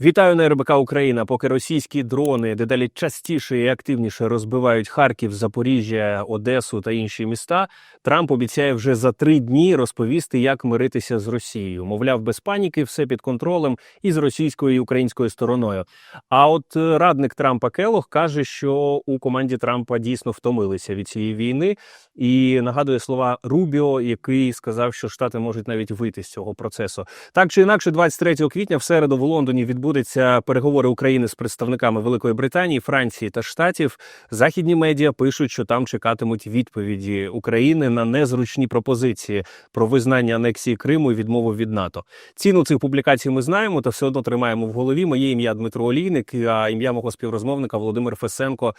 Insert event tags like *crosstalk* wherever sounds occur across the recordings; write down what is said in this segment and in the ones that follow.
Вітаю на РБК Україна. Поки російські дрони дедалі частіше і активніше розбивають Харків, Запоріжжя, Одесу та інші міста. Трамп обіцяє вже за три дні розповісти, як миритися з Росією. Мовляв, без паніки, все під контролем і з російською і українською стороною. А от е, радник Трампа Келох каже, що у команді Трампа дійсно втомилися від цієї війни, і нагадує слова Рубіо, який сказав, що штати можуть навіть вийти з цього процесу. Так чи інакше, 23 квітня в середу в Лондоні відбудуться переговори України з представниками Великої Британії, Франції та Штатів. Західні медіа пишуть, що там чекатимуть відповіді України на незручні пропозиції про визнання анексії Криму і відмову від НАТО. Ціну цих публікацій ми знаємо, та все одно тримаємо в голові. Моє ім'я Дмитро Олійник, а ім'я мого співрозмовника Володимир Фесенко,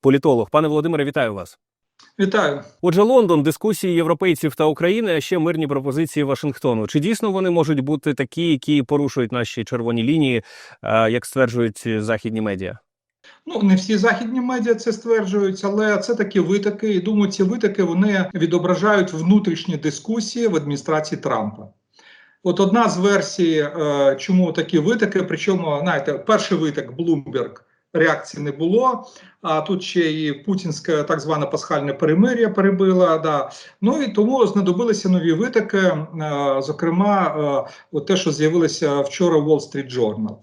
політолог. Пане Володимире, вітаю вас. Вітаю. Отже, Лондон, дискусії європейців та України, а ще мирні пропозиції Вашингтону. Чи дійсно вони можуть бути такі, які порушують наші червоні лінії, е, як стверджують західні медіа? Ну не всі західні медіа це стверджують, але це такі витоки. І думаю, ці витоки вони відображають внутрішні дискусії в адміністрації Трампа. От одна з версій, е, чому такі витоки, причому знаєте, перший виток Блумберг. Реакції не було. А тут ще і путінське так зване пасхальне перемир'я перебила. Да. Ну і тому знадобилися нові витоки. Е, зокрема, е, от те, що з'явилося вчора в Wall Street Journal.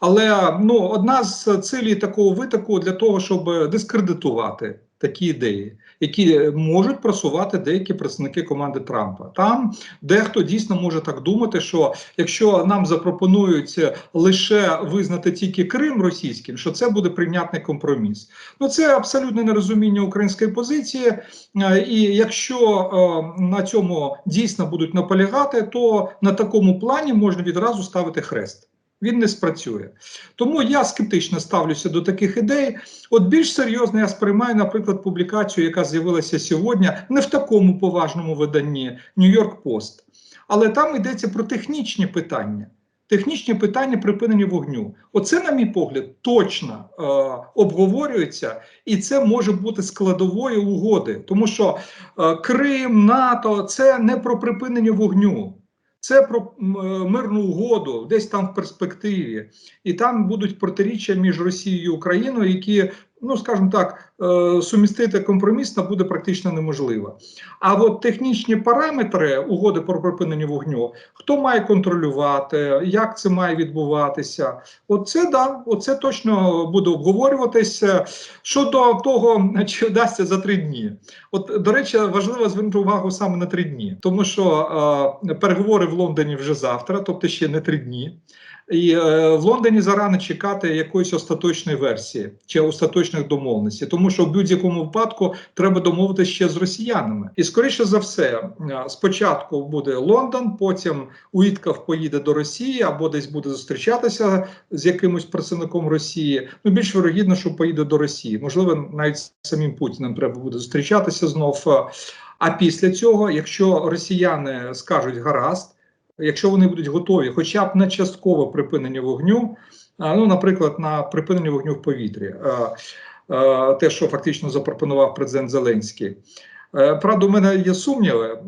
Але ну, одна з цілей такого витоку для того, щоб дискредитувати такі ідеї, які можуть просувати деякі представники команди Трампа. Там дехто дійсно може так думати, що якщо нам запропонують лише визнати тільки Крим російським, що це буде прийнятний компроміс. Ну це абсолютне нерозуміння української позиції. Е, І якщо е, на цьому дійсно будуть наполягати, то на такому плані можна відразу ставити хрест. Він не спрацює. Тому я скептично ставлюся до таких ідей. От більш серйозно я сприймаю, наприклад, публікацію, яка з'явилася сьогодні, не в такому поважному виданні Нью-Йорк Пост, але там йдеться про технічні питання. Технічні питання припинення вогню. Оце, на мій погляд, точно е, обговорюється, і це може бути складовою угоди, тому що е, Крим, НАТО це не про припинення вогню. Це про мирну угоду, десь там в перспективі, і там будуть протиріччя між Росією і Україною, які, ну скажімо так, сумістити компромісно буде практично неможливо. А от технічні параметри угоди про припинення вогню, хто має контролювати, як це має відбуватися, оце да, оце точно буде обговорюватися. Щодо того, чи вдасться за три дні. От, до речі, важливо звернути увагу саме на три дні, тому що е, переговори в Лондоні вже завтра, тобто ще не три дні. І е, в Лондоні зарано чекати якоїсь остаточної версії чи остаточних домовленостей, тому що в будь-якому випадку треба домовитися ще з росіянами. І скоріше за все, спочатку буде Лондон, потім Уіткав поїде до Росії або десь буде зустрічатися з якимось представником Росії. Ну більш вирогідно, що поїде до Росії. Можливо, навіть з самим Путіним треба буде зустрічатися знов. А після цього, якщо росіяни скажуть гаразд якщо вони будуть готові, хоча б на часткове припинення вогню, ну, наприклад, на припинення вогню в повітрі, те, що фактично запропонував президент Зеленський. Е, правда, у мене є сумніви,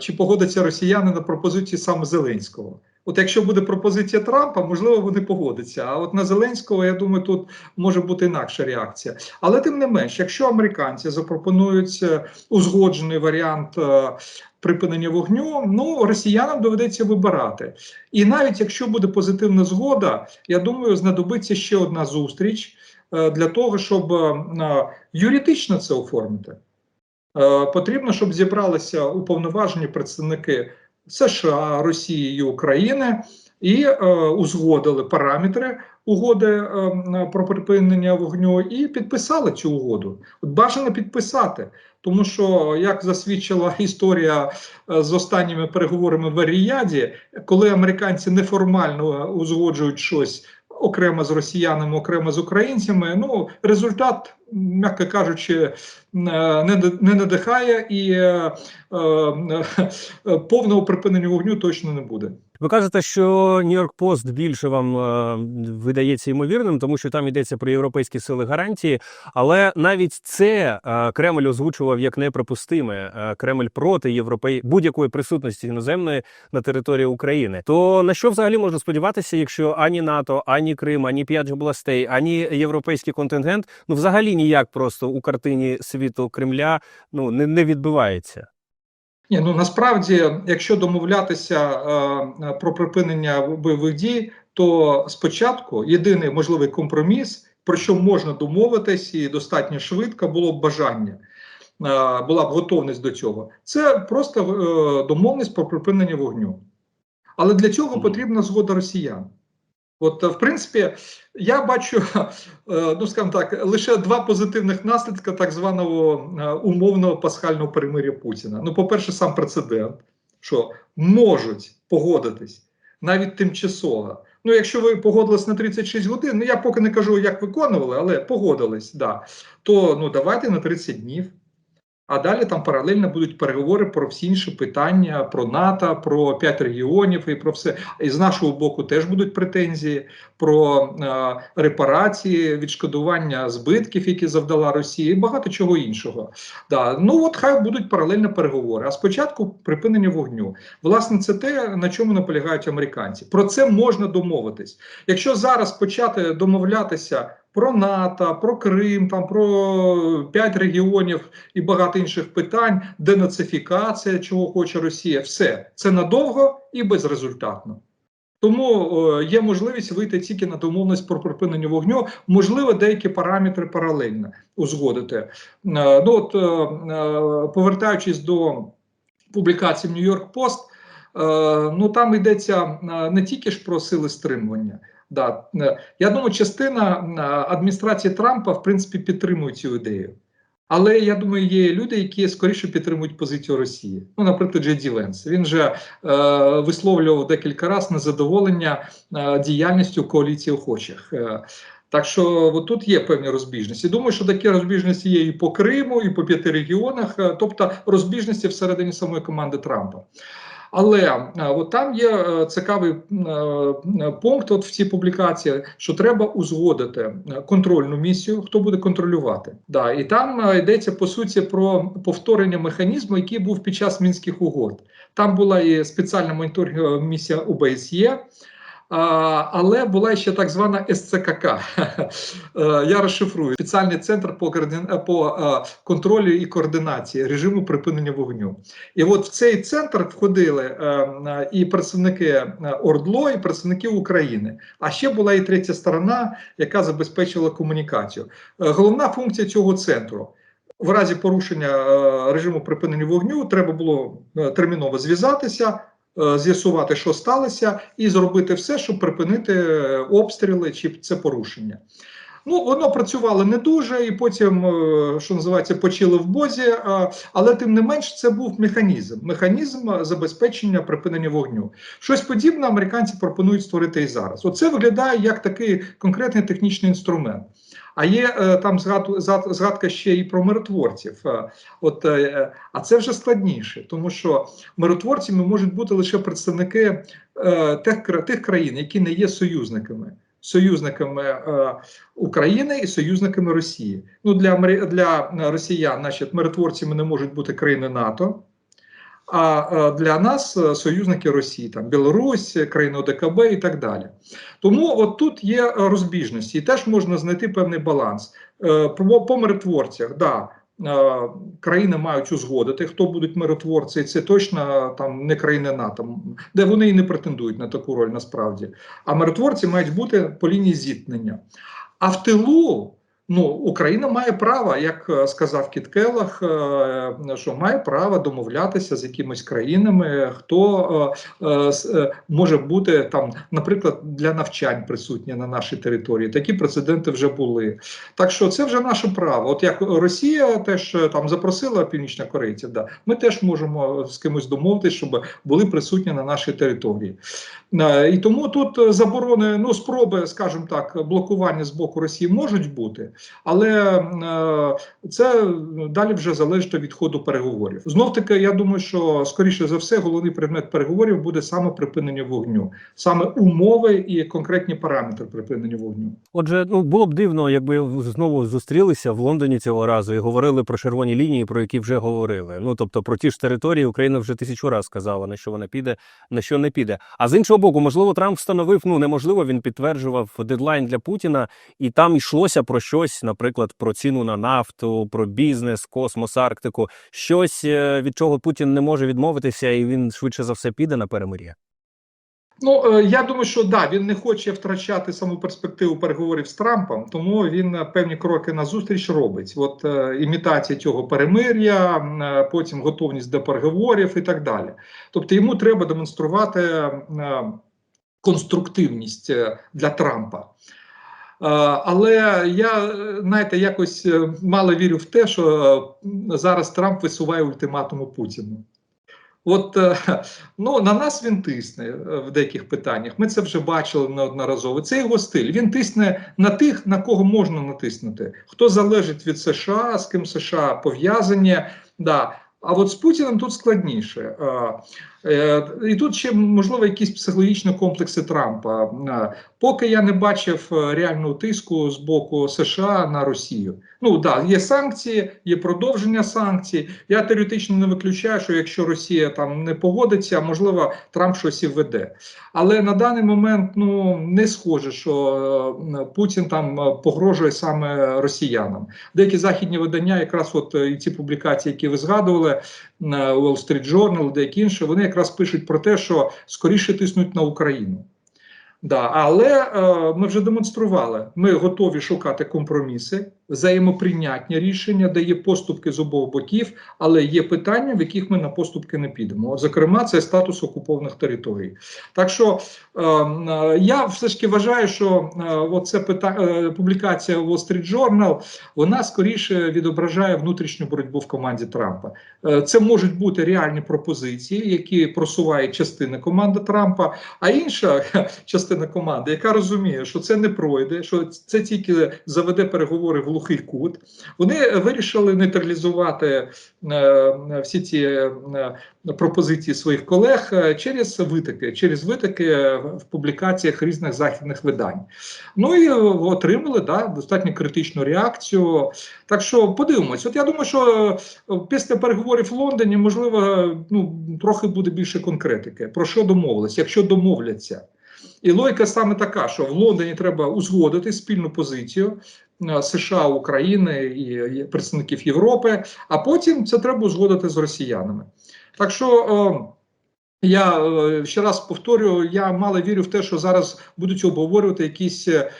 чи погодяться росіяни на пропозиції саме Зеленського. От якщо буде пропозиція Трампа, можливо, вони погодяться. А от на Зеленського, я думаю, тут може бути інакша реакція. Але тим не менш, якщо американці запропонують е, узгоджений варіант е, припинення вогню, ну росіянам доведеться вибирати. І навіть якщо буде позитивна згода, я думаю, знадобиться ще одна зустріч е, для того, щоб юридично це оформити. Потрібно, щоб зібралися уповноважені представники. США, Росії і України і е, узгодили параметри угоди е, про припинення вогню і підписали цю угоду. От бажано підписати, тому що як засвідчила історія е, з останніми переговорами в Аріяді, коли американці неформально узгоджують щось окремо з росіянами, окремо з українцями. Ну результат, м'яко кажучи, е, не надихає і е, е, повного припинення вогню точно не буде. Ви кажете, що Нью-Йорк Пост більше вам е, видається ймовірним, тому що там йдеться про європейські сили гарантії. Але навіть це е, Кремль озвучував як неприпустиме. Е, Кремль проти європей будь-якої присутності іноземної на території України. То на що взагалі можна сподіватися, якщо ані НАТО, ані Крим, ані п'ять областей, ані європейський контингент ну взагалі ніяк просто у картині світу Кремля ну не, не відбивається. Ні, ну насправді, якщо домовлятися е, про припинення бойових дій, то спочатку єдиний можливий компроміс, про що можна домовитись, і достатньо швидко було б бажання, е, була б готовність до цього. Це просто е, домовленість про припинення вогню. Але для цього потрібна згода росіян. От, в принципі, я бачу, *laughs* е, ну скажімо так, лише два позитивних наслідки так званого е, умовного пасхального перемир'я Путіна. Ну, по-перше, сам прецедент, що можуть погодитись навіть тимчасово. Ну, якщо ви погодились на 36 годин, ну я поки не кажу, як виконували, але погодились, да, то ну давайте на 30 днів. А далі там паралельно будуть переговори про всі інші питання, про НАТО, про п'ять регіонів і про все. І з нашого боку теж будуть претензії про е, репарації, відшкодування збитків, які завдала Росія, і багато чого іншого. Да. Ну от хай будуть паралельно переговори. А спочатку припинення вогню. Власне, це те, на чому наполягають американці. Про це можна домовитись. Якщо зараз почати домовлятися. Про НАТО, про Крим, там про п'ять регіонів і багато інших питань, денацифікація, чого хоче Росія, все це надовго і безрезультатно. Тому е, є можливість вийти тільки на домовленість про припинення вогню, можливо, деякі параметри паралельно узгодити. Е, ну от е, е, повертаючись до публікації Нью-Йорк Пост, е, ну там йдеться е, не тільки ж про сили стримування. Да. е, Я думаю, частина е, адміністрації Трампа в принципі підтримує цю ідею. Але я думаю, є люди, які скоріше підтримують позицію Росії. Ну, наприклад, Джеді Венс. Він же е, висловлював декілька разів незадоволення е, діяльністю коаліції охочих. Е, так що от тут є певні розбіжності. Думаю, що такі розбіжності є і по Криму, і по п'яти регіонах, е, тобто розбіжності всередині самої команди Трампа. Але е, от там є е, цікавий е, пункт от в цій публікації, що треба узгодити контрольну місію, хто буде контролювати. Да, і там йдеться по суті про повторення механізму, який був під час мінських угод. Там була і спеціальна моніторингова місія ОБСЄ. Але була ще так звана СЦКК. *laughs* Е, Я розшифрую спеціальний центр по по е, контролю і координації режиму припинення вогню. І от в цей центр входили е, і представники ОРДЛО, і представники України. А ще була і третя сторона, яка забезпечила комунікацію. Головна функція цього центру. В разі порушення режиму припинення вогню треба було терміново зв'язатися, з'ясувати, що сталося, і зробити все, щоб припинити е, обстріли чи це порушення. Ну, воно працювало не дуже, і потім, е, що називається, почили в бозі. е, Але тим не менш, це був механізм. Механізм е, забезпечення припинення вогню. Щось подібне американці пропонують створити і зараз. Оце виглядає як такий конкретний технічний інструмент. А є е, там згад- згад- згадка ще і про миротворців. Е, От, е, а це вже складніше, тому що миротворцями можуть бути лише представники тих, тих країн, які не є союзниками. Союзниками е, України і союзниками Росії. Ну для для росіян, значить, миротворцями не можуть бути країни НАТО. А е, для нас е, союзники Росії, там Білорусь, країни ОДКБ і так далі. Тому от тут є е, розбіжності, і теж можна знайти певний баланс. По, по миротворцях, да, країни мають узгодити, хто будуть миротворці, і це точно там не країни НАТО, де вони і не претендують на таку роль насправді. А миротворці мають бути по лінії зіткнення. А в тилу ну, Україна має право, як е, сказав Кіт Келлах, е, що має право домовлятися з якимись країнами, хто е, е, е, може бути там, наприклад, для навчань присутні на нашій території. Такі прецеденти вже були. Так що це вже наше право. От як Росія теж е, там запросила північнокорейців, да, ми теж можемо з кимось домовитися, щоб були присутні на нашій території. Е, І тому тут е, заборони, ну спроби, скажімо так, блокування з боку Росії можуть бути, Але е, це далі вже залежить від ходу переговорів. Знов таки, я думаю, що скоріше за все, головний предмет переговорів буде саме припинення вогню, саме умови і конкретні параметри припинення вогню. Отже, ну було б дивно, якби знову зустрілися в Лондоні цього разу і говорили про червоні лінії, про які вже говорили. Ну тобто про ті ж території Україна вже тисячу разів сказала, на що вона піде, на що не піде. А з іншого боку, можливо, Трамп встановив, ну неможливо, він підтверджував дедлайн для Путіна, і там йшлося про щось, наприклад, про ціну на нафту, про бізнес, космос, Арктику, щось е, від чого Путін не може відмовитися, і він швидше за все піде на перемир'я. Ну е, я думаю, що да, він не хоче втрачати саму перспективу переговорів з Трампом, тому він е, певні кроки назустріч робить. От імітація цього перемир'я, потім готовність до переговорів і так далі. Тобто йому треба демонструвати конструктивність для Трампа. Але я знаєте, якось е, мало вірю в те, що е, зараз Трамп висуває ультиматуму Путіну. От е, ну на нас він тисне в деяких питаннях. Ми це вже бачили неодноразово. Це його стиль. Він тисне на тих, на кого можна натиснути. Хто залежить від США, з ким США пов'язані. Да. А от з Путіним тут складніше. Е, І тут ще можливо якісь психологічні комплекси Трампа. Е, Поки я не бачив е, реального тиску з боку США на Росію. Ну да, є санкції, є продовження санкцій. Я теоретично не виключаю, що якщо Росія там не погодиться, можливо, Трамп щось і введе. Але на даний момент ну не схоже, що Путін там погрожує саме росіянам. Деякі західні видання, якраз от і ці публікації, які ви згадували, Wall Street Journal, деякі інші, вони якраз пишуть про те, що скоріше тиснуть на Україну. Да, але е, ми вже демонстрували, ми готові шукати компроміси, взаємоприйнятні рішення, де є поступки з обох боків, але є питання, в яких ми на поступки не підемо. Зокрема, це статус окупованих територій. Так що е, е, я все ж таки вважаю, що е, оце пита, е, публікація Wall Street Journal, вона скоріше відображає внутрішню боротьбу в команді Трампа. Е, це можуть бути реальні пропозиції, які просуває частина команди Трампа, а інша *laughs* частина команди, яка розуміє, що це не пройде, що це тільки заведе переговори в глухий кут. Вони вирішили нейтралізувати е, всі ці е, пропозиції своїх колег е, через витоки, через витоки в публікаціях різних західних видань. Ну і отримали да, достатньо критичну реакцію. Так що подивимось. От я думаю, що після переговорів в Лондоні можливо ну трохи буде більше конкретики. Про що домовились, якщо домовляться. І логіка саме така, що в Лондоні треба узгодити спільну позицію е, США, України і представників Європи, а потім це треба узгодити з росіянами. Так що е, я е, ще раз повторюю, я мало вірю в те, що зараз будуть обговорювати якісь е,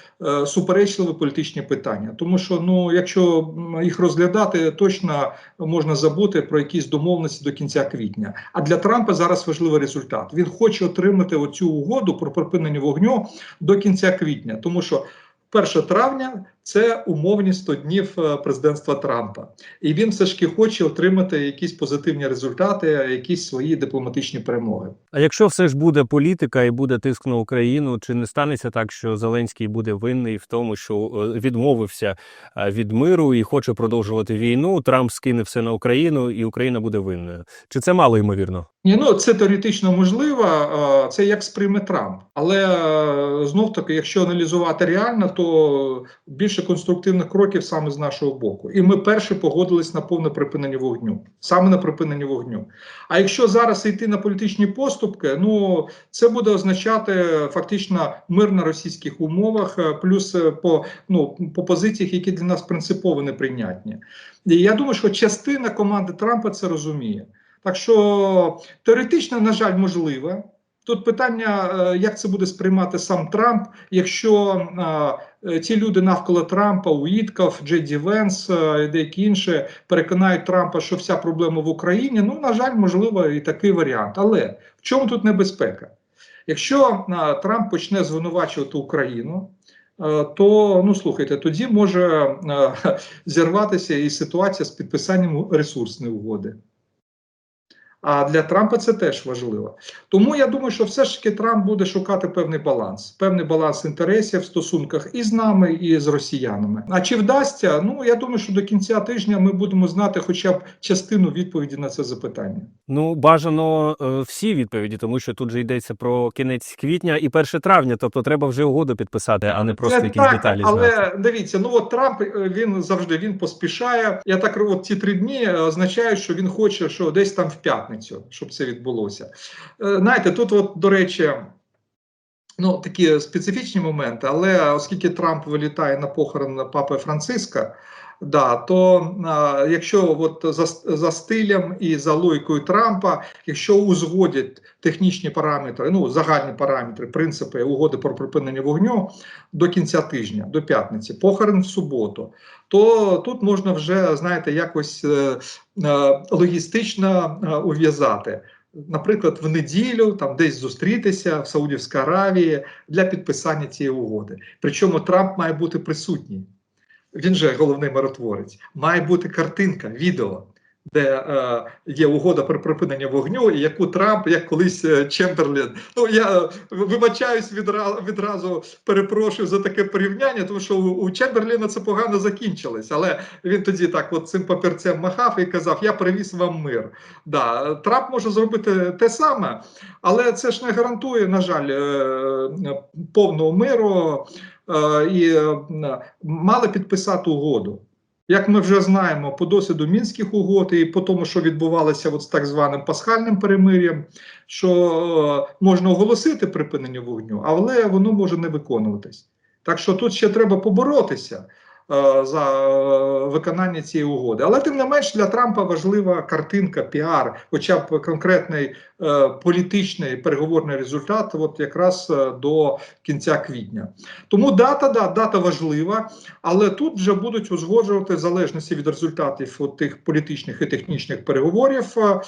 суперечливі політичні питання. Тому що, ну, якщо їх розглядати, точно можна забути про якісь домовленості до кінця квітня. А для Трампа зараз важливий результат. Він хоче отримати оцю угоду про припинення вогню до кінця квітня, тому що 1 травня це умовні 100 днів е, президентства Трампа, і він все ж таки хоче отримати якісь позитивні результати, якісь свої дипломатичні перемоги. А якщо все ж буде політика і буде тиск на Україну, чи не станеться так, що Зеленський буде винний в тому, що е, відмовився е, від миру і хоче продовжувати війну? Трамп скине все на Україну, і Україна буде винною? Чи це мало ймовірно? Ні, ну це теоретично можливо, це як сприйме Трамп. Але знов таки, якщо аналізувати реально, то більше конструктивних кроків саме з нашого боку. І ми перші погодились на повне припинення вогню, саме на припинення вогню. А якщо зараз йти на політичні поступки, ну це буде означати фактично мир на російських умовах, е, плюс е, по ну по позиціях, які для нас принципово неприйнятні. І я думаю, що частина команди Трампа це розуміє. Так що теоретично, на жаль, можливо. Тут питання, е, як це буде сприймати сам Трамп, якщо е, ті люди навколо Трампа, Уітков, Джеді Венс е, і деякі інші переконають Трампа, що вся проблема в Україні. Ну, на жаль, можливо, і такий варіант. Але в чому тут небезпека? Якщо е, Трамп почне звинувачувати Україну, то ну слухайте, тоді може *laughs* зірватися і ситуація з підписанням ресурсної угоди. А для Трампа це теж важливо. Тому я думаю, що все ж таки Трамп буде шукати певний баланс, певний баланс інтересів в стосунках і з нами, і з росіянами. А чи вдасться? Ну я думаю, що до кінця тижня ми будемо знати хоча б частину відповіді на це запитання. Ну, бажано е, всі відповіді, тому що тут же йдеться про кінець квітня і 1 травня, тобто треба вже угоду підписати, а не просто Це якісь так, деталі але знати. дивіться, ну от Трамп е, він завжди він поспішає. Я так от ці три дні е, означають, що він хоче, що десь там в п'ятницю, щоб це відбулося. Е, Знаєте, тут, от до речі. Ну, такі специфічні моменти, але оскільки Трамп вилітає на похорон папи Франциска, да, то а, якщо от за, за стилем і за логікою Трампа, якщо узгодять технічні параметри, ну загальні параметри, принципи угоди про припинення вогню до кінця тижня, до п'ятниці, похорон в суботу, то тут можна вже знаєте якось е, е, логістично е, ув'язати. Наприклад, в неділю там десь зустрітися в Саудівській Аравії для підписання цієї угоди. Причому Трамп має бути присутній. Він же головний миротворець. Має бути картинка, відео, де е, є угода про припинення вогню, і яку Трамп, як колись е, Чемберлін. Ну я е, вибачаюсь відразу, відразу перепрошую за таке порівняння, тому що у, у Чемберліна це погано закінчилось. Але він тоді так, от цим папірцем махав і казав: Я привіз вам мир. Да, Трамп може зробити те саме, але це ж не гарантує, на жаль, е, повного миру. Е, і е, мали підписати угоду. Як ми вже знаємо, по досвіду мінських угод і по тому, що відбувалося от з так званим пасхальним перемир'ям, що е, можна оголосити припинення вогню, але воно може не виконуватись. Так що тут ще треба поборотися е, за е, виконання цієї угоди. Але тим не менш для Трампа важлива картинка, піар, хоча б конкретний е, політичний переговорний результат, от якраз е, до кінця квітня. Тому дата, да, дата важлива, але тут вже будуть узгоджувати залежності від результатів от тих політичних і технічних переговорів. е,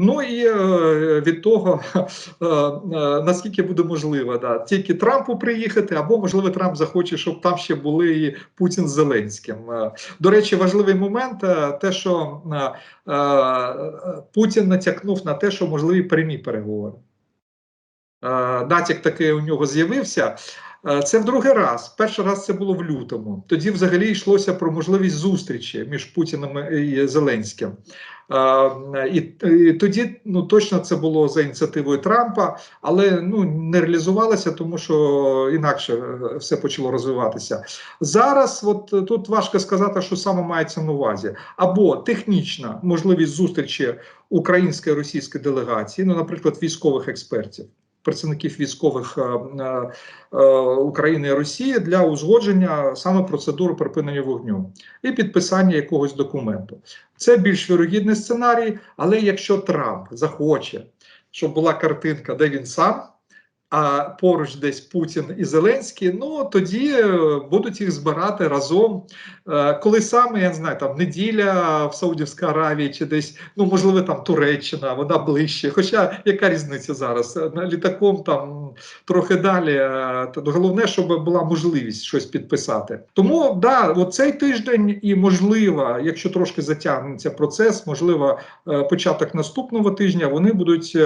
Ну і е, від того, *laughs* е, е, наскільки буде можливо, да, тільки Трампу приїхати, або можливо Трамп захоче, щоб там ще були і Путін з Зеленським. Е, До речі, важливий момент, е, те, що е, Путін натякнув на те, що можливі прямі переговори. Натяк такий у нього з'явився. Е, Це в другий раз. Перший раз це було в лютому. Тоді взагалі йшлося про можливість зустрічі між Путіним і Зеленським. Е, І, тоді ну точно це було за ініціативою Трампа, але ну не реалізувалося, тому що інакше е, все почало розвиватися. Зараз, от тут важко сказати, що саме мається на увазі, або технічна можливість зустрічі української і російської делегації, ну, наприклад, військових експертів. Представників військових е, е, е, України і Росії для узгодження саме процедури припинення вогню і підписання якогось документу. Це більш вірогідний сценарій, але якщо Трамп захоче, щоб була картинка, де він сам, а поруч десь Путін і Зеленський, ну тоді е, будуть їх збирати разом. Е, Коли саме, я не знаю, там неділя в Саудівській Аравії чи десь, ну можливо, там Туреччина, вона ближче. Хоча яка різниця зараз? Е, На літаком там трохи далі. е, Головне, щоб була можливість щось підписати. Тому да, цей тиждень і можливо, якщо трошки затягнеться процес, можливо, початок наступного тижня вони будуть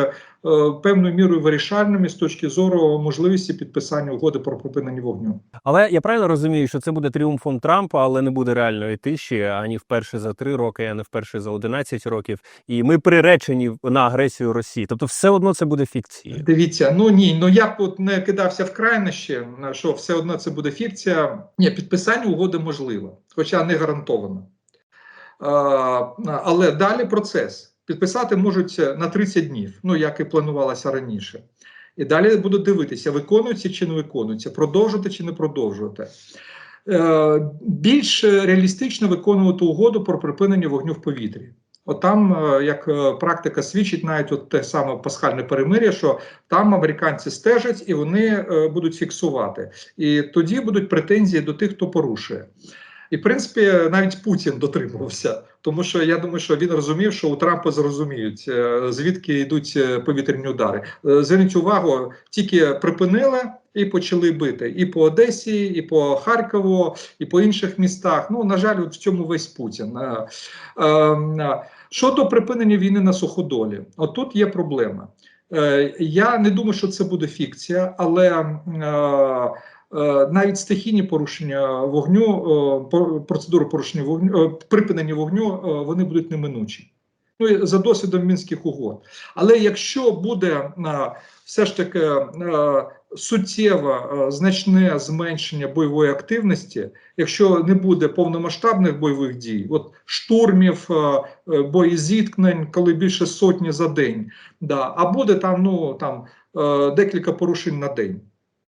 певною мірою вирішальними з точки зору можливості підписання угоди про припинення вогню. Але я правильно розумію, що це буде тріумфом Трампа, але не буде реальної тиші ані вперше за три роки, ані вперше за 11 років. І ми приречені на агресію Росії. Тобто, все одно це буде фікцією. Дивіться, ну ні, ну я б от не кидався в крайнощі, що все одно це буде фікція. Ні, підписання угоди можливо, хоча не гарантовано. Але далі процес. Підписати можуть на 30 днів, ну як і планувалося раніше. І далі будуть дивитися, виконується чи не виконується, продовжувати чи не продовжувати. Е, більш реалістично виконувати угоду про припинення вогню в повітрі. От там, е, як е, практика свідчить, навіть от те саме пасхальне перемир'я, що там американці стежать і вони е, будуть фіксувати. І тоді будуть претензії до тих, хто порушує. І, в принципі, навіть Путін дотримувався, тому що я думаю, що він розумів, що у Трампа зрозуміють, е, звідки йдуть е, повітряні удари. Е, Зверніть увагу, тільки припинили і почали бити і по Одесі, і по Харкову, і по інших містах. Ну, на жаль, в цьому весь Путін. Щодо припинення війни на суходолі, отут є проблема. Я не думаю, що це буде фікція, але навіть стихійні порушення вогню, е, процедури порушення вогню, е, припинення вогню, е, вони будуть неминучі. Ну і за досвідом мінських угод. Але якщо буде е, все ж таки е, суттєве е, значне зменшення бойової активності, якщо не буде повномасштабних бойових дій, от штурмів, е, е, боєзіткнень, коли більше сотні за день, да, а буде там ну там е, декілька порушень на день.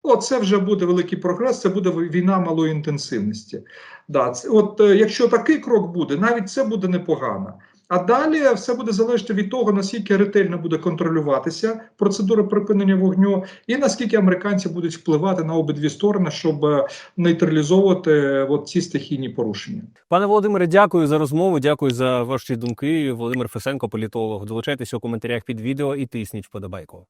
Оце вже буде великий прогрес, це буде війна малої інтенсивності. Да, це, от е, якщо такий крок буде, навіть це буде непогано. А далі все буде залежати від того, наскільки ретельно буде контролюватися процедура припинення вогню, і наскільки американці будуть впливати на обидві сторони, щоб е, нейтралізовувати е, от ці стихійні порушення. Пане Володимире, дякую за розмову. Дякую за ваші думки. Володимир Фесенко, політолог. Долучайтеся у коментарях під відео і тисніть вподобайку.